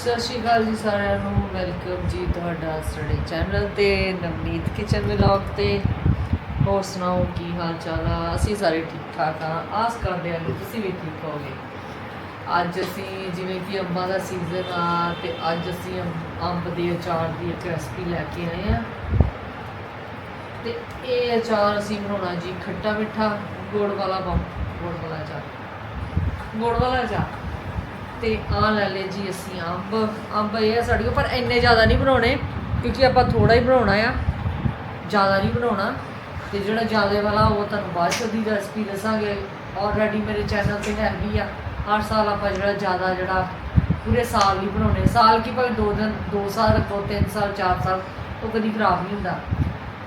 ਸਤਿ ਸ਼੍ਰੀ ਅਕਾਲ ਜੀ ਸਾਰਿਆਂ ਨੂੰ। ਵੈਲਕਮ ਜੀ ਤੁਹਾਡਾ ਸਾਡੇ ਚੈਨਲ ਤੇ, ਨਵਨੀਤ ਕਿਚਨ ਵਲੌਗ ਤੇ। ਹੋਰ ਸੁਣਾਓ, ਕੀ ਹਾਲ ਚਾਲ ਆ? ਅਸੀਂ ਸਾਰੇ ਠੀਕ ਠਾਕ ਆ। ਆਸ ਕਰਦੇ ਹਾਂ ਕਿ ਤੁਸੀਂ ਵੀ ਠੀਕ ਹੋਵੋਗੇ। ਅੱਜ ਅਸੀਂ ਜਿਵੇਂ ਕਿ ਅੰਬਾਂ ਦਾ ਸੀਜ਼ਨ ਆ, ਤੇ ਅੱਜ ਅਸੀਂ ਅੰਬ- ਅੰਬ ਦੇ ਅਚਾਰ ਦੀ ਇੱਕ ਰੈਸਪੀ ਲੈ ਕੇ ਆਏ ਆ। ਤੇ ਇਹ ਅਚਾਰ ਅਸੀਂ ਬਣਾਉਣਾ ਜੀ ਖੱਟਾ ਮਿੱਠਾ, ਗੁੜ ਵਾਲਾ ਬੰਬ, ਗੁੜ ਵਾਲਾ ਅਚਾਰ। ਗੁੜ ਵਾਲਾ ਅਚਾਰ। ਤੇ ਆ ਲੈ ਲਏ ਜੀ ਅਸੀਂ ਅੰਬ ਅੰਬ ਇਹ ਆ ਸਾਡੇ ਕੋਲ, ਪਰ ਇੰਨੇ ਜ਼ਿਆਦਾ ਨਹੀਂ ਬਣਾਉਣੇ, ਕਿਉਂਕਿ ਆਪਾਂ ਥੋੜਾ ਹੀ ਬਣਾਉਣਾ ਆ, ਜ਼ਿਆਦਾ ਨਹੀਂ ਬਣਾਉਣਾ। ਤੇ ਜਿਹੜਾ ਜ਼ਿਆਦਾ ਵਾਲਾ, ਉਹ ਤੁਹਾਨੂੰ ਬਾਅਦ ਚ ਦੀ ਰੈਸਪੀ ਦੱਸਾਂਗੇ। ਆਲਰੇਡੀ ਮੇਰੇ ਚੈਨਲ ਤੇ ਹੈਗੀ ਆ। ਹਰ ਸਾਲ ਆਪਾਂ ਜਿਹੜਾ ਜ਼ਿਆਦਾ, ਜਿਹੜਾ ਪੂਰੇ ਸਾਲ ਹੀ ਬਣਾਉਣੇ। ਸਾਲ ਕੀ ਭਾਵੇਂ ਦੋ ਦਿਨ, ਦੋ ਸਾਲ ਰੱਖੋ, ਤਿੰਨ ਸਾਲ, ਚਾਰ ਸਾਲ, ਉਹ ਕਦੀ ਖਰਾਬ ਨਹੀਂ ਹੁੰਦਾ।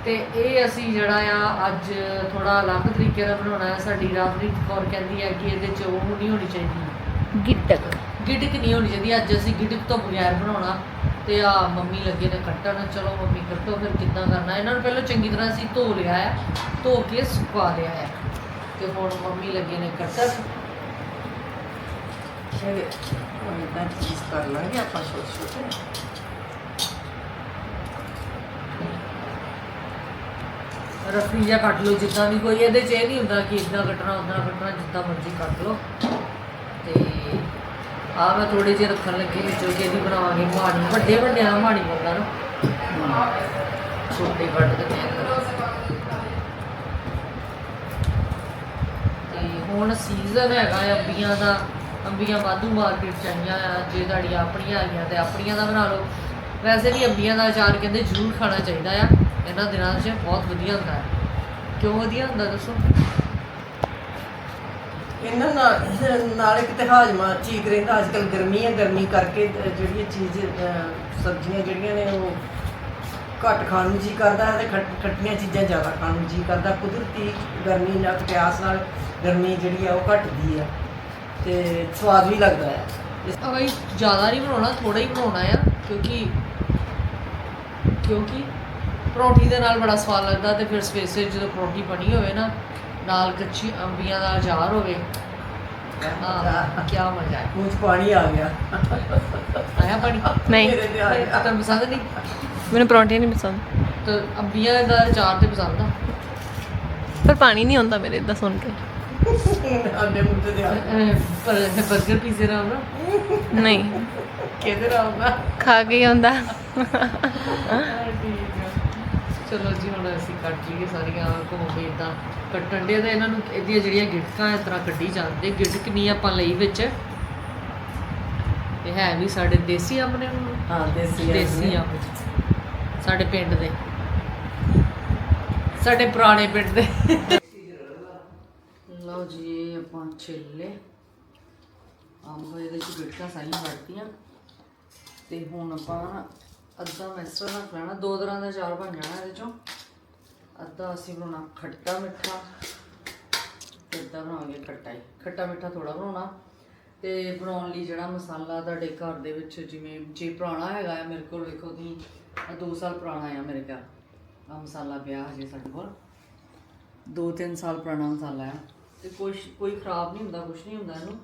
ਤੇ ਇਹ ਅਸੀਂ ਜਿਹੜਾ ਆ, ਅੱਜ ਥੋੜਾ ਅਲੱਗ ਤਰੀਕੇ ਨਾਲ ਬਣਾਉਣਾ ਹੈ ਸਾਡੀ ਰਾਜਨੀਤ ਕੌਰ ਕਹਿੰਦੀ ਹੈ ਕਿ ਇਹਦੇ ਚ ਉਹ ਨਹੀਂ ਹੋਣੀ ਚਾਹੀਦੀ। ਗਿੱਟਕ। ਗਿੜਕ ਨਹੀਂ ਹੋਣੀ ਚਾਹੀਦੀ, ਅੱਜ ਅਸੀਂ ਗਿੜਕ ਤੋਂ ਬਗੈਰ ਬਣਾਉਣਾ। ਤੇ ਆ ਮੰਮੀ ਲੱਗੇ ਨੇ ਕੱਟਣ, ਚਲੋ ਮੰਮੀ ਕੱਟੋ, ਫਿਰ ਕਿੱਦਾਂ ਕਰਨਾ? ਇਹਨਾਂ ਨੂੰ ਪਹਿਲਾਂ ਚੰਗੀ ਤਰ੍ਹਾਂ ਅਸੀਂ ਧੋ ਲਿਆ ਹੈ ਧੋ ਕੇ ਸੁਕਾ ਲਿਆ ਹੈ ਤੇ ਹੁਣ ਮੰਮੀ ਲੱਗੇ ਨੇ ਕੱਟਣ। ਇਹ ਇਦਾਂ ਚੀਜ਼ ਕਰ ਲਾਂਗੇ ਆਪਾਂ ਛੋਟੇ ਛੋਟੇ। ਰਫੀ ਜਿਹਾ ਕੱਟ ਲਓ, ਜਿੱਦਾਂ ਵੀ ਕੋਈ, ਇਹਦੇ 'ਚ ਇਹ ਨਹੀਂ ਹੁੰਦਾ ਕਿ ਇਦਾਂ ਕੱਟਣਾ ਉਦਾਂ ਕੱਟਣਾ, ਜਿੱਦਾਂ ਮਰਜ਼ੀ ਕੱਟ ਲਓ। ਤੇ ਆ ਮੈਂ ਥੋੜੇ ਜਿਹੇ ਰੱਖਣ ਲੱਗੀ ਜੋ ਕਿ ਇਹਦੀ ਬਣਾਵਾਂਗੇ ਮਾਣੀ ਵੱਡੇ ਵੱਡਿਆਂ ਦਾ ਮਾਣੀ ਬੰਦਾ ਨਾ। ਛੋਟੇ ਕੱਟ ਦਿੰਦੇ ਆ ਤੇ ਹੁਣ ਸੀਜ਼ਨ ਹੈਗਾ ਅੰਬੀਆਂ ਦਾ, ਅੰਬੀਆਂ ਵਾਧੂ ਮਾਰਕੀਟ ਚ ਆਈਆਂ ਆ, ਜੇ ਤੁਹਾਡੀਆਂ ਆਪਣੀਆਂ ਆਈਆਂ ਤੇ ਆਪਣੀਆਂ ਦਾ ਬਣਾ ਲਓ। ਵੈਸੇ ਵੀ ਅੰਬੀਆਂ ਦਾ ਅਚਾਰ ਕਹਿੰਦੇ ਜ਼ਰੂਰ ਖਾਣਾ ਚਾਹੀਦਾ ਆ। ਇਹਨਾਂ ਦਿਨਾਂ 'ਚ ਬਹੁਤ ਵਧੀਆ ਹੁੰਦਾ ਹੈ ਕਿਉਂ ਵਧੀਆ ਹੁੰਦਾ ਦੱਸੋ? ਇਹਨਾਂ ਨਾਲ ਨਾਲ ਇੱਕ ਤੇ ਹਾਜਮਾ ਠੀਕ ਰਹਿੰਦਾ। ਅੱਜ ਕੱਲ ਗਰਮੀ ਹੈ ਗਰਮੀ ਕਰਕੇ ਅਹ ਜਿਹੜੀ ਇਹ ਚੀਜ਼, ਅਹ, ਸਬਜ਼ੀਆਂ ਜਿਹੜੀਆਂ ਨੇ ਉਹ ਘੱਟ ਖਾਣ ਨੂੰ ਜੀ ਕਰਦਾ ਹੈ ਤੇ ਖੱਟ- ਖੱਟੀਆਂ ਚੀਜ਼ਾਂ ਜ਼ਿਆਦਾ ਖਾਣ ਨੂੰ ਜੀ ਕਰਦਾ। ਕੁਦਰਤੀ ਗਰਮੀ ਨਾਲ, ਪਿਆਸ ਨਾਲ ਗਰਮੀ ਜਿਹੜੀ ਆ ਉਹ ਘਟਦੀ ਆ ਤੇ ਸਵਾਦ ਵੀ ਲੱਗਦਾ ਹੈ ਇਸ- ਜ਼ਿਆਦਾ ਨਹੀਂ ਬਣਾਉਣਾ ਥੋੜਾ ਹੀ ਬਣਾਉਣਾ ਆ, ਕਿਉਂਕਿ ਕਿਉਂਕਿ ਪਰੌਂਠੀ ਦੇ ਨਾਲ ਬੜਾ ਸਵਾਦ ਲੱਗਦਾ ਤੇ ਫਿਰ ਸਵੇਰੇ ਸਵੇਰੇ ਜਦੋਂ ਪਰੌਂਠੀ ਬਣੀ ਹੋਵੇ ਨਾ ਨਾਲ ਕੱਚੀ ਅੰਬੀਆਂ ਦਾ ਅਚਾਰ ਹੋਵੇ। ਹਾਂ ਕੀ ਮਜ਼ਾ ਹੈ। ਮੂੰਹ 'ਚ ਪਾਣੀ ਆ ਗਿਆ। ਆਇਆ ਪਾਣੀ? ਨਹੀਂ। ਮੇਰੇ ਤੇ ਆ ਗਿਆ। ਤੁਹਾਨੂੰ ਪਸੰਦ ਨਹੀਂ? ਮੈਨੂੰ ਪਰੌਂਠੇ ਨਹੀਂ ਪਸੰਦ। ਤਾਂ ਅੰਬੀਆਂ ਦਾ ਅਚਾਰ ਤੇ ਪਸੰਦ ਆ? ਪਰ ਪਾਣੀ ਨਹੀਂ ਆਉਂਦਾ ਮੇਰੇ ਇਦਾਂ ਸੁਣ ਕੇ। ਅੰਡੇ ਮੁੱਤੇ ਦੇ ਆ। ਅਹ, ਪਰ 버ਗਰ ਪੀਜ਼ੇ ਨਾਲ ਨਾ ਨਹੀਂ। ਕਿਹਦੇ ਨਾਲ ਆਉਂਦਾ? ਖਾ ਕੇ ਹੀ ਆਉਂਦਾ। ਚਲੋ ਜੀ ਹੁਣ ਅਸੀਂ ਕੱਟ ਲਈਏ ਸਾਰੀਆਂ ਘੁੰਮ ਕੇ ਇਦਾਂ ਕੱਟਣ ਦੇ ਤੇ ਇਹਨਾਂ ਨੂੰ ਇਹਦੀਆਂ ਜਿਹੜੀਆਂ ਗਿਟਕਾਂ ਇਸ ਤਰ੍ਹਾਂ ਕੱਢੀ ਜਾਂਦੇ ਗਿਟਕ ਨਹੀਂ ਆਪਾਂ ਲਈ ਵਿੱਚ। ਇਹ ਹੈ ਵੀ ਸਾਡੇ ਦੇਸੀ ਅੰਬ ਨੇ। ਹਾਂ ਦੇਸੀ ਦੇਸੀ। ਅੰਬ। ਸਾਡੇ ਪਿੰਡ ਦੇ। ਸਾਡੇ ਪੁਰਾਣੇ ਪਿੰਡ ਦੇ। ਲਓ ਜੀ ਆਪਾਂ ਛਿੱਲੇ। ਅੰਬ ਇਹਦੇ ਚ ਗਿਟਕਾਂ ਸਾਰੀਆਂ ਵੜਤੀਆਂ ਤੇ ਹੁਣ ਆਪਾਂ ਅੱਧਾ ਮੈਂ ਇਸ ਤਰ੍ਹਾਂ ਲੈਣਾ, ਦੋ ਤਰ੍ਹਾਂ ਦਾ ਚਾਰ ਬਣ ਜਾਣਾ ਇਹਦੇ ਚੋਂ। ਅੱਧਾ ਅਸੀਂ ਬਣਾਉਣਾ ਖੱਟਾ ਮਿੱਠਾ, ਤੇ ਅੱਧਾ ਬਣਾਵਾਂਗੇ ਖੱਟਾ ਹੀ। ਖੱਟਾ ਮਿੱਠਾ ਥੋੜਾ ਬਣਾਉਣਾ, ਤੇ ਬਣਾਉਣ ਲਈ ਜਿਹੜਾ ਮਸਾਲਾ ਤੁਹਾਡੇ ਘਰ ਦੇ ਵਿੱਚ ਜਿਵੇਂ ਜੇ ਪੁਰਾਣਾ ਹੈਗਾ ਆ, ਮੇਰੇ ਕੋਲ ਵੇਖੋ ਤੁਸੀਂ ਆਹ ਦੋ ਸਾਲ ਪੁਰਾਣਾ ਆ ਮੇਰੇ ਘਰ। ਆ ਮਸਾਲਾ ਪਿਆ ਹਜੇ ਸਾਡੇ ਕੋਲ। ਦੋ ਤਿੰਨ ਸਾਲ ਪੁਰਾਣਾ ਮਸਾਲਾ ਆ। ਤੇ ਕੁਛ, ਕੋਈ ਖਰਾਬ ਨਹੀਂ ਹੁੰਦਾ, ਕੁਛ ਨਹੀਂ ਹੁੰਦਾ ਇਹਨੂੰ।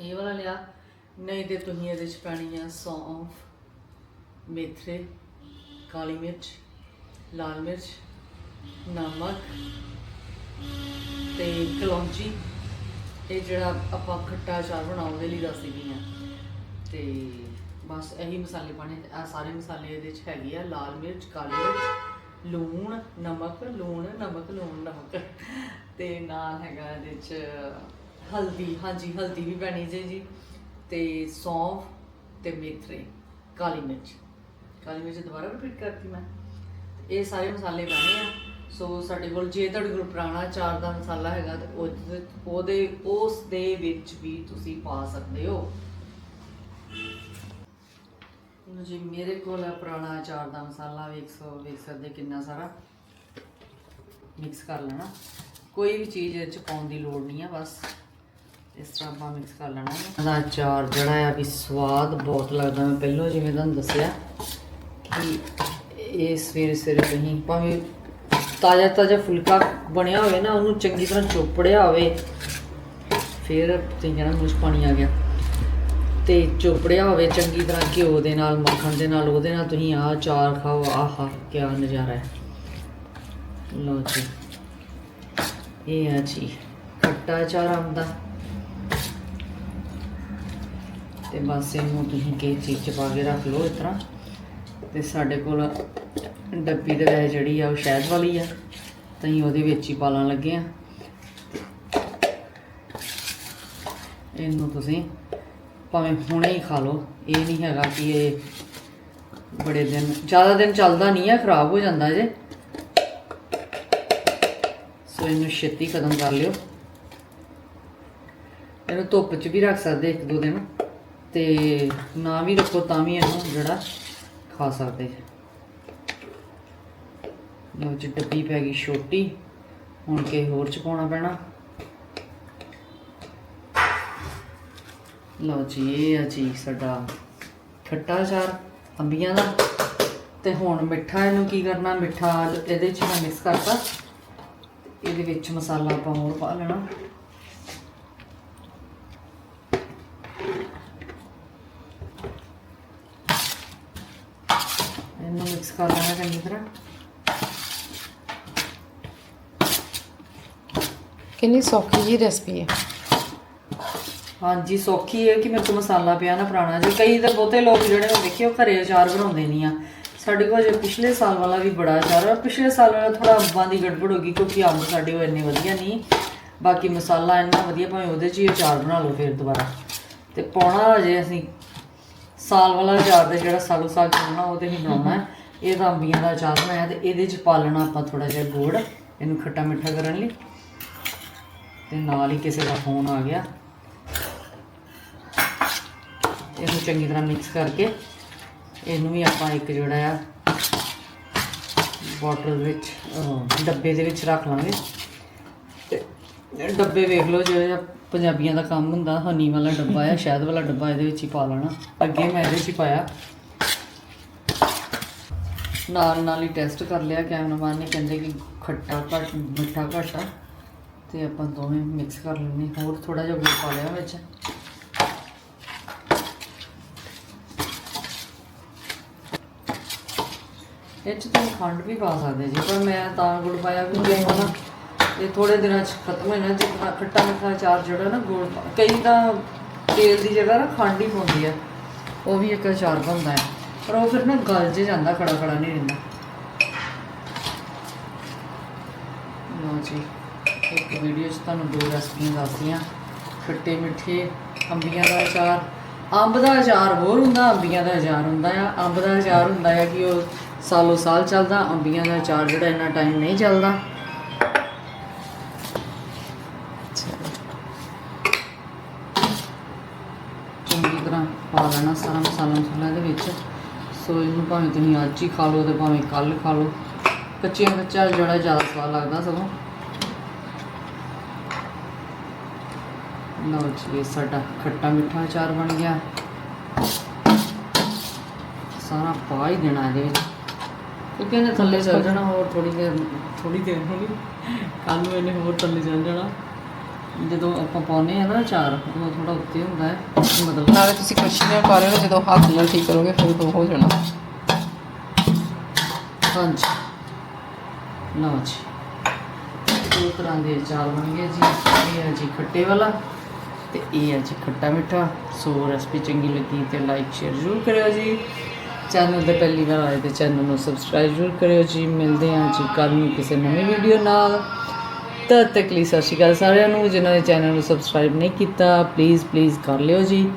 ਇਹ ਵਾਲਾ ਲਿਆ। ਨਹੀਂ ਤੇ ਤੁਸੀਂ ਇਹਦੇ ਚ ਪੈਣੀ ਆ ਸੌਂਫ। ਮੇਥਰੇ ਕਾਲੀ ਮਿਰਚ, ਲਾਲ ਮਿਰਚ, ਨਮਕ ਤੇ ਕਲੌਂਜੀ। ਇਹ ਜਿਹੜਾ ਆਪਾਂ ਖੱਟਾ ਚਾਰ ਬਣਾਉਣ ਦੇ ਲਈ ਦੱਸ ਗਈ ਆ ਤੇ ਬਸ ਇਹੀ ਮਸਾਲੇ ਪਾਣੇ ਤੇ ਆ ਸਾਰੇ ਮਸਾਲੇ ਇਹਦੇ ਚ ਹੈਗੇ ਆ। ਲਾਲ ਮਿਰਚ, ਕਾਲੀ ਮਿਰਚ, ਲੂਣ, ਨਮਕ ਲੂਣ ਨਮਕ ਲੂਣ, ਨਮਕ। ਤੇ ਨਾਲ ਹੈਗਾ ਇਹਦੇ ਚ ਹਲਦੀ। ਹਾਂਜੀ, ਹਲਦੀ ਵੀ ਪੈਣੀ ਜੇ ਜੀ। ਤੇ ਸੌਂਫ ਤੇ ਮੇਥਰੇ ਕਾਲੀ ਮਿਰਚ। ਕਾਲੀ ਮਿਰਚ ਦੁਬਾਰਾ ਰਿਪੀਟ ਕਰਤੀ ਮੈਂ। ਇਹ ਸਾਰੇ ਮਸਾਲੇ ਪੈਣੇ ਆ। ਸੋ ਸਾਡੇ ਕੋਲ ਜੇ ਤੁਹਾਡੇ ਕੋਲ ਪੁਰਾਣਾ ਚਾਰ ਦਾ ਮਸਾਲਾ ਹੈਗਾ, ਤੇ ਉਹਦੇ ਉਹਦੇ ਉਸ ਦੇ ਵਿੱਚ ਵੀ ਤੁਸੀਂ ਪਾ ਸਕਦੇ ਹੋ। ਜੀ, ਮੇਰੇ ਕੋਲ ਹੈ ਪੁਰਾਣਾ ਚਾਰ ਦਾ ਮਸਾਲਾ। ਵੇਖ ਸੋ ਵੇਖ ਸਕਦੇ ਕਿੰਨਾ ਸਾਰਾ। ਮਿਕਸ ਕਰ ਲੈਣਾ। ਕੋਈ ਵੀ ਚੀਜ਼ ਇਹ ਚ ਪਾਉਣ ਦੀ ਲੋੜ ਨਹੀਂ ਹੈ ਬਸ ਇਸ ਤਰ੍ਹਾਂ ਆਪਾਂ ਮਿਕਸ ਕਰ ਲੈਣਾ। ਹੈ ਦਾ ਅਚਾਰ ਜਿਹੜਾ ਆ, ਵੀ ਸਵਾਦ ਬਹੁਤ ਲੱਗਦਾ। ਮੈਂ ਪਹਿਲਾਂ ਜਿਵੇਂ ਤੁਹਾਨੂੰ ਦੱਸਿਆ ਕਿ ਇਹ ਸਵੇਰੇ ਸਵੇਰੇ ਤੁਸੀਂ ਭਾਵੇਂ ਤਾਜ਼ਾ ਤਾਜ਼ਾ ਫੁਲਕਾ ਬਣਿਆ ਹੋਵੇ ਨਾ, ਉਹਨੂੰ ਚੰਗੀ ਤਰ੍ਹਾਂ ਚੋਪੜਿਆ ਹੋਵੇ, ਫਿਰ ਤੁਸੀਂ ਕਹਿਣਾ ਮੂੰਹ ਪਾਣੀ ਆ ਗਿਆ। ਤੇ ਚੋਪੜਿਆ ਹੋਵੇ, ਚੰਗੀ ਤਰ੍ਹਾਂ ਘਿਓ ਦੇ ਨਾਲ, ਮੱਖਣ ਦੇ ਨਾਲ, ਉਹਦੇ ਨਾਲ ਤੁਸੀਂ ਆਹ ਚਾਰ ਖਾਓ, ਆਹਾ ਕੀ ਨਜ਼ਾਰਾ ਹੈ। ਲਓ ਜੀ। ਇਹ ਆ ਜੀ, ਖੱਟਾ ਚਾਰ ਆਉਂਦਾ। ਤੇ ਬਸ ਇਹਨੂੰ ਤੁਸੀਂ ਕਿਸੇ ਚੀਜ਼ 'ਚ ਪਾ ਕੇ ਰੱਖ ਲਓ ਇਸ ਤਰ੍ਹਾਂ। ਤੇ ਸਾਡੇ ਕੋਲ ਡੱਬੀ ਦੇ ਵਿੱਚ ਜਿਹੜੀ ਆ ਉਹ ਸ਼ਹਿਦ ਵਾਲੀ ਆ, ਤਾਂ ਹੀ ਉਹਦੇ ਵਿੱਚ ਹੀ ਪਾਲਣ ਲੱਗੇ ਆ। ਇਹਨੂੰ ਤੁਸੀਂ ਭਾਵੇਂ ਹੁਣੇ ਹੀ ਖਾ ਲਓ, ਇਹ ਨਹੀਂ ਹੈਗਾ ਕਿ ਇਹ ਬੜੇ ਦਿਨ, ਜ਼ਿਆਦਾ ਦਿਨ ਚੱਲਦਾ ਨਹੀਂ ਆ, ਖਰਾਬ ਹੋ ਜਾਂਦਾ ਜੇ। ਸੋ ਇਹਨੂੰ ਛੇਤੀ ਖਤਮ ਕਰ ਲਿਓ। ਇਹਨੂੰ ਧੁੱਪ 'ਚ ਵੀ ਰੱਖ ਸਕਦੇ ਇੱਕ ਦੋ ਦਿਨ, ਤੇ ਨਾ ਵੀ ਰੱਖੋ ਤਾਂ ਵੀ ਇਹਨੂੰ ਜਿਹੜਾ ਖਾ ਸਕਦੇ। ਲਓ ਜੀ, ਡੱਬੀ ਪੈ ਗਈ ਛੋਟੀ। ਹੁਣ ਕੇ ਹੋਰ ਚ ਪਾਉਣਾ ਪੈਣਾ। ਲਓ ਜੀ, ਇਹ ਆ ਜੀ ਸਾਡਾ ਖੱਟਾ ਚਾਰ ਅੰਬੀਆਂ ਦਾ। ਤੇ ਹੁਣ ਮਿੱਠਾ, ਇਹਨੂੰ ਕੀ ਕਰਨਾ? ਮਿੱਠਾ ਇਹਦੇ ਚ ਮੈਂ ਮਿਕਸ ਕਰਤਾ। ਇਹਦੇ ਵਿੱਚ ਮਸਾਲਾ ਆਪਾਂ ਹੋਰ ਪਾ ਲੈਣਾ ਇਹਨੂੰ ਮਿਕਸ ਕਰ ਲੈਣਾ ਚੰਗੀ ਤਰ੍ਹਾਂ ਕਿੰਨੀ ਸੌਖੀ ਜੀ ਰੈਸਪੀ ਹੈ। ਹਾਂਜੀ ਸੌਖੀ ਹੈ ਕਿ ਮੇਰੇ ਕੋਲ ਮਸਾਲਾ ਪਿਆ ਨਾ ਪੁਰਾਣਾ ਜੀ ਕਈ ਤਾਂ ਬਹੁਤੇ ਲੋਕ ਜਿਹੜੇ ਮੈਂ ਦੇਖੇ ਉਹ ਘਰੇ ਅਚਾਰ ਬਣਾਉਂਦੇ ਨਹੀਂ ਆ। ਸਾਡੇ ਕੋਲ ਜੇ ਪਿਛਲੇ ਸਾਲ ਵਾਲਾ ਵੀ ਬੜਾ ਅਚਾਰ ਹੈ ਪਿਛਲੇ ਸਾਲ ਵਾਲਾ ਥੋੜਾ ਅੰਬਾਂ ਦੀ ਗੜਬੜ ਹੋ ਗਈ ਕਿਉਂਕਿ ਅੰਬ ਸਾਡੇ ਉਹ ਇੰਨੇ ਵਧੀਆ ਨਹੀਂ। ਬਾਕੀ ਮਸਾਲਾ ਇੰਨਾ ਵਧੀਆ ਭਾਵੇਂ ਉਹਦੇ 'ਚ ਹੀ ਅਚਾਰ ਬਣਾ ਲਓ ਫਿਰ ਦੁਬਾਰਾ। ਤੇ ਪਾਉਣਾ ਹਜੇ ਅਸੀਂ। ਸਾਲ ਵਾਲਾ ਅਚਾਰ ਦਾ ਜਿਹੜਾ ਸਾਲੋ ਸਾਲ ਚੱਲਣਾ ਉਹ ਤੇ ਨਹੀਂ ਬਣਾਉਣਾ। ਹੈ। ਇਹ ਤਾਂ ਅੰਬੀਆਂ ਦਾ ਅਚਾਰ ਬਣਾਇਆ ਤੇ ਇਹਦੇ 'ਚ ਪਾ ਲੈਣਾ ਆਪਾਂ ਥੋੜਾ ਜਿਹਾ ਗੁੜ ਇਹਨੂੰ ਖੱਟਾ ਮਿੱਠਾ ਕਰਨ ਲਈ। ਤੇ ਨਾਲ ਹੀ ਕਿਸੇ ਦਾ ਫੋਨ ਆ ਗਿਆ। ਇਹਨੂੰ ਚੰਗੀ ਤਰ੍ਹਾਂ ਮਿਕਸ ਕਰਕੇ ਇਹਨੂੰ ਵੀ ਆਪਾਂ ਇੱਕ ਜਿਹੜਾ ਆ ਬੋਟਲ ਵਿੱਚ ਅਹ, ਡੱਬੇ ਦੇ ਵਿੱਚ ਰੱਖ ਲਾਂਗੇ। ਤੇ ਡੱਬੇ ਵੇਖ ਲਓ ਜਿਹੜਾ ਪੰਜਾਬੀਆਂ ਦਾ ਕੰਮ ਹੁੰਦਾ ਹਨੀ ਵਾਲਾ ਡੱਬਾ ਆ ਸ਼ਹਿਦ ਵਾਲਾ ਡੱਬਾ ਇਹਦੇ ਵਿੱਚ ਹੀ ਪਾ ਲੈਣਾ। ਅੱਗੇ ਮੈਂ ਇਹਦੇ ਵਿੱਚ ਹੀ ਪਾਇਆ। ਨਾਲ ਨਾਲ ਹੀ ਟੈਸਟ ਕਰ ਲਿਆ, ਕੈਮਰਾਮੈਨ ਨੇ ਕਹਿੰਦੇ ਕਿ ਖੱਟਾ ਘੱਟ, ਮਿੱਠਾ ਘੱਟ ਤੇ ਆਪਾਂ ਦੋਵੇਂ ਮਿਕਸ ਕਰ ਲੈਣੇ ਹੋਰ ਥੋੜਾ ਜਿਹਾ ਗੁੜ ਪਾ ਲਿਆ ਵਿੱਚ। ਇਹ 'ਚ ਤੁਸੀਂ ਖੰਡ ਵੀ ਪਾ ਸਕਦੇ ਜੀ, ਪਰ ਮੈਂ ਤਾਂ ਗੁੜ ਪਾਇਆ ਵੀ ਜੇ ਹੁਣ ਇਹ ਥੋੜੇ ਦਿਨਾਂ 'ਚ ਖਤਮ ਹੋ ਜਾਣਾ ਜਿੱਦਾਂ ਖੱਟਾ ਮਿੱਠਾ ਅਚਾਰ ਜਿਹੜਾ ਨਾ ਗੁੜ ਕਈ ਤਾਂ ਤੇਲ ਦੀ ਜਗ੍ਹਾ ਨਾ ਖੰਡ ਹੀ ਪਾਉਂਦੀ ਆ। ਉਹ ਵੀ ਇੱਕ ਅਚਾਰ ਬਣਦਾ ਹੈ। ਪਰ ਉਹ ਫਿਰ ਨਾ ਗਲ 'ਚ ਜਾਂਦਾ ਖੜਾ ਖੜਾ ਨਹੀਂ ਰਹਿੰਦਾ। ਲਓ ਜੀ, ਇੱਕ ਵੀਡੀਓ 'ਚ ਤੁਹਾਨੂੰ ਦੋ ਰੈਸਪੀਆਂ ਦੱਸਦੀਆਂ। ਖੱਟੇ ਮਿੱਠੇ, ਅੰਬੀਆਂ ਦਾ ਅਚਾਰ। ਅੰਬ ਦਾ ਅਚਾਰ ਹੋਰ ਹੁੰਦਾ, ਅੰਬੀਆਂ ਦਾ ਅਚਾਰ ਹੁੰਦਾ ਆ। ਅੰਬ ਦਾ ਅਚਾਰ ਹੁੰਦਾ ਆ ਕਿ ਉਹ ਸਾਲੋ ਸਾਲ ਚੱਲਦਾ, ਅੰਬੀਆਂ ਦਾ ਅਚਾਰ ਜਿਹੜਾ ਇੰਨਾ ਟਾਈਮ ਨਹੀਂ ਚੱਲਦਾ। ਚੰਗੀ ਤਰ੍ਹਾਂ ਪਾ ਲੈਣਾ ਸਾਰਾ ਮਸਾਲਾ ਮਸਾਲਾ ਇਹਦੇ ਵਿੱਚ। ਸੋ ਇਹਨੂੰ ਭਾਵੇਂ ਤੁਸੀਂ ਅੱਜ ਹੀ ਖਾ ਲਓ ਤੇ ਭਾਵੇਂ ਕੱਲ ਖਾ ਲਓ। ਕੱਚਿਆਂ ਕੱਚਾ ਜਿਹੜਾ ਜ਼ਿਆਦਾ ਸਵਾਦ ਲੱਗਦਾ ਸਗੋਂ। ਲਓ ਜੀ ਸਾਡਾ ਖੱਟਾ ਮਿੱਠਾ ਅਚਾਰ ਬਣ ਗਿਆ। ਸਾਰਾ ਪਾ ਹੀ ਦੇਣਾ ਇਹਦੇ ਵਿੱਚ। ਕਿਉਂਕਿ ਇਹਨੇ ਥੱਲੇ ਚੱਲ ਜਾਣਾ ਹੋਰ ਥੋੜੀ ਦੇਰ ਥੋੜੀ ਦੇਰ ਹੋਣੀ ਕੱਲ ਨੂੰ ਇਹਨੇ ਹੋਰ ਥੱਲੇ ਚੱਲ ਜਾਣਾ। ਜਦੋਂ ਆਪਾਂ ਪਾਉਨੇ ਆ ਨਾ ਅਚਾਰ ਉਹ ਥੋੜਾ ਉੱਤੇ ਹੁੰਦਾ ਹੈ। ਮਤਲਬ ਨਾਲੇ ਤੁਸੀਂ ਕੜਛੀ ਨਾਲ ਪਾ ਲਿਓ ਜਦੋਂ ਹੱਥ ਨਾਲ ਠੀਕ ਕਰੋਗੇ ਫਿਰ ਦੋ ਹੋ ਜਾਣਾ। ਹਾਂਜੀ। ਲਓ ਜੀ। ਦੋ ਤਰ੍ਹਾਂ ਦੇ ਅਚਾਰ ਬਣ ਗਏ ਜੀ। ਇਹ ਹੈ ਜੀ ਖੱਟੇ ਵਾਲਾ ਤੇ ਇਹ ਹੈ ਜੀ ਖੱਟਾ ਮਿੱਠਾ। ਸੋ ਰੈਸਪੀ ਚੰਗੀ ਲੱਗੀ ਤੇ ਲਾਈਕ ਸ਼ੇਅਰ ਜ਼ਰੂਰ ਕਰਿਓ ਜੀ। ਚੈਨਲ ਤੇ ਪਹਿਲੀ ਵਾਰ ਆਏ ਤੇ ਚੈਨਲ ਨੂੰ ਸਬਸਕ੍ਰਾਈਬ ਜ਼ਰੂਰ ਕਰਿਓ ਜੀ। ਮਿਲਦੇ ਹਾਂ ਜੀ ਕੱਲ ਨੂੰ ਕਿਸੇ ਨਵੀਂ ਵੀਡੀਓ ਨਾਲ। ਤਦ ਤੱਕ ਲਈ ਸਤਿ ਸ਼੍ਰੀ ਅਕਾਲ ਸਾਰਿਆਂ ਨੂੰ, ਜਿਨ੍ਹਾਂ ਨੇ ਚੈਨਲ ਨੂੰ ਸਬਸਕ੍ਰਾਈਬ ਨਹੀਂ ਕੀਤਾ ਪਲੀਜ਼ ਪਲੀਜ਼ ਕਰ ਲਿਓ ਜੀ।